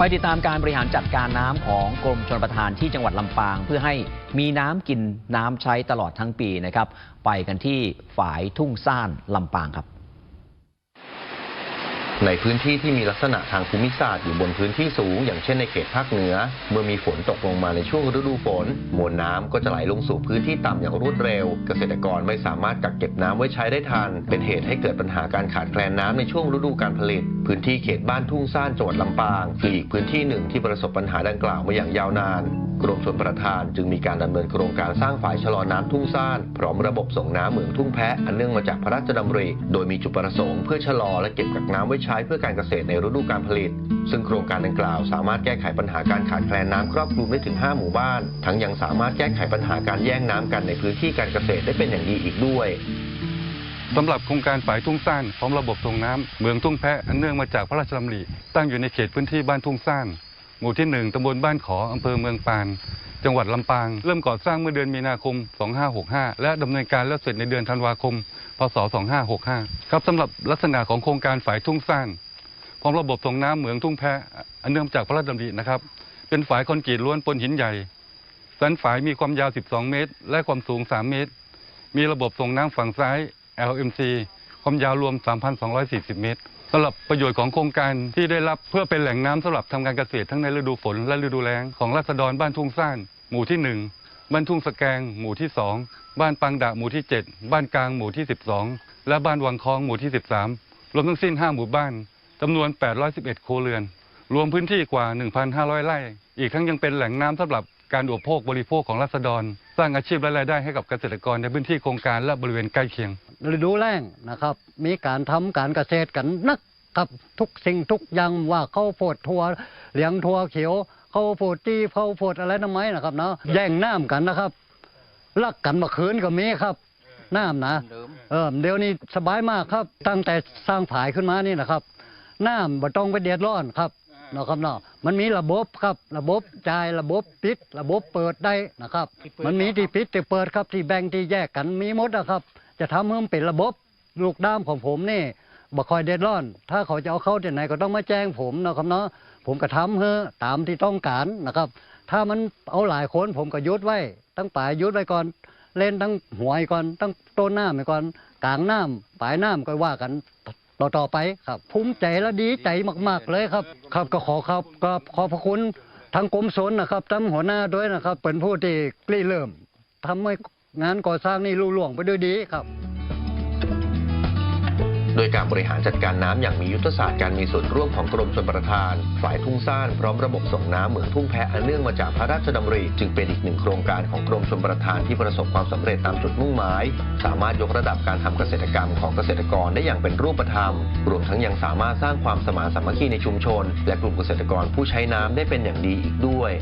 ไปติดตามการบริหารจัดการน้ำของกรมชนประทานที่จังหวัดลำปาง เพื่อให้มีน้ำกินน้ำใช้ตลอดทั้งปีนะครับ ไปกันที่ฝายทุ่งซ่านลำปางครับ ในพื้นที่ที่มีลักษณะทางภูมิศาสตร์อยู่บนพื้นที่สูง อย่างเช่นในเขตภาคเหนือ เมื่อมีฝนตกลงมาในช่วงฤดูฝน มวลน้ำก็จะไหลลงสู่พื้นที่ต่ำอย่างรวดเร็ว เกษตรกรไม่สามารถกักเก็บน้ำไว้ใช้ได้ทัน เป็นเหตุให้เกิดปัญหาการขาดแคลนน้ำในช่วงฤดูการผลิต พื้นที่เขตบ้านทุ่งซ่านจังหวัดลำปางคืออีกพื้นที่หนึ่งที่ประสบปัญหาดังกล่าวมาอย่างยาวนานกรมชลประทานจึงมีการดำเนินโครงการสร้างฝายชะลอน้ำทุ่งซ่าน พร้อมระบบส่งน้ำเหมืองทุ่งแพะอันเนื่องมาจากพระราชดำริ โดยมีจุดประสงค์เพื่อชะลอและเก็บกักน้ำไว้ใช้ช้เพื่อการเกษตรในฤดูการผลิต ซึ่งโครงการดังกล่าวสามารถแก้ไขปัญหาการขาดแคลนน้ำครอบคลุมได้ถึง 5 หมู่บ้าน ทั้งยังสามารถแก้ไขปัญหาการแย่งน้ำกันในพื้นที่การเกษตรได้เป็นอย่างดีอีกด้วยสำหรับโครงการฝายทุ่งซ่านพร้อมระบบส่งน้ำเมืองทุ่งแพะอันเนื่องมาจากพระราชดำริตั้งอยู่ในเขตพื้นที่บ้านทุ่งซ่านหมู่ที่ 1ตำบลบ้านขออำเภอเมืองปาน จังหวัดลำปาง เริ่มก่อสร้างเมื่อเดือนมีนาคม 2565 และดำเนินการแล้วเสร็จในเดือนธันวาคม พศ 2565 ครับสำหรับลักษณะของโครงการฝายทุ่งซ่านพร้อมระบบส่งน้ำเหมืองทุ่งแพะอันเนื่องจากพระราชดำรินะครับ เป็นฝายคอนกรีตล้วนปนหินใหญ่สันฝายมีความยาว 12 เมตร และความสูง 3 เมตร มีระบบส่งน้ำฝั่งซ้าย LMC ความยาวรวม 3,240 เมตรสำหรับประโยชน์ของโครงการที่ได้รับเพื่อเป็นแหล่งน้ำสำหรับทำการเกษตรทั้งในฤดูฝนและฤดูแล้งของราษฎรบ้านทุ่งซ่านหมู่ที่ 1 บ้านทุ่งสแกงหมู่ที่ 2 บ้านปังดะหมู่ที่ 7 บ้านกลางหมู่ที่ 12 และบ้านวังคลองหมู่ที่ 13 รวมทั้งสิ้น 5 หมู่บ้านจำนวน 811 ครัวเรือน รวมพื้นที่กว่า 1,500 ไร่ อีกทั้งยังเป็นแหล่งน้ำสำหรับการอุปโภคบริโภคของราษฎร สร้างอาชีพและรายได้ให้กับเกษตรกรในพื้นที่โครงการและบริเวณใกล้เคียงฤดูแล้งนะครับ มีการทำการเกษตรกันนัก ครับทุกสิ่งทุกอย่างว่าเขาวโพดทัวเลี้ยงทัวเขียวเขาวโพดตีเขาวโพดอะไรน้ำไม้นะครับเนาะแย่งน้ำกันนะครับลักกันมาคืนก็มีครับน้ำนะเออเดี๋ยวนี้สบายมากครับ ตั้งแต่สร้างผายขึ้นมานี่นะครับน้ำบ่ต้องไปเดือดร้อนครับเนาะครับเนาะมันมีระบบครับ ระบบจ่ายระบบปิด ระบบเปิดได้นะครับ มันมีที่ปิดที่เปิดครับที่แบ่งที่แยกกันมีหมดนะครับ จะทำให้มันเป็นระบบลูกด้ามของผมนี่ บ่คอยเดือดร้อน ถ้าเขาจะเอาเข้าที่ไหนก็ต้องมาแจ้งผมนะครับเนาะผมก็ทำเฮ้ตามที่ต้องการนะครับ ถ้ามันเอาหลายคนผมก็ยุดไว้ ตั้งปลายยุดไว้ก่อน เล่นตั้งหวยก่อนตั้งต้นน้ำไปก่อนกลางน้ำปลายน้ำก็ว่ากันต่อต่อไปครับภูมิใจและดีใจมาก ๆ เลยครับ ครับก็ขอครับก็ขอบพระคุณทางกรมสนนะครับทั้งหัวหน้าด้วยนะครับ เป็นผู้ที่กลี้เริ่มทำให้งานก่อสร้างนี่ลุล่วงไปด้วยดีครับ ยการบริหารจัดการน้ำอย่างมียุทธศาสตร์การมีส่วนร่วมของกรมชลประทาน ฝ่ายทุ่งซ่านพร้อมระบบส่งน้ำเหมืองทุ่งแพอันเนื่องมาจากพระราชดำริ จึงเป็นอีกหนึ่งโครงการของกรมชลประทานที่ประสบความสำเร็จตามจุดมุ่งหมาย สามารถยกระดับการทำเกษตรกรรมของเกษตรกรได้อย่างเป็นรูปธรรม รวมทั้งยังสามารถสร้างความสมานสามัคคีในชุมชน และกลุ่มเกษตรกรผู้ใช้น้ำได้เป็นอย่างดีอีกด้วย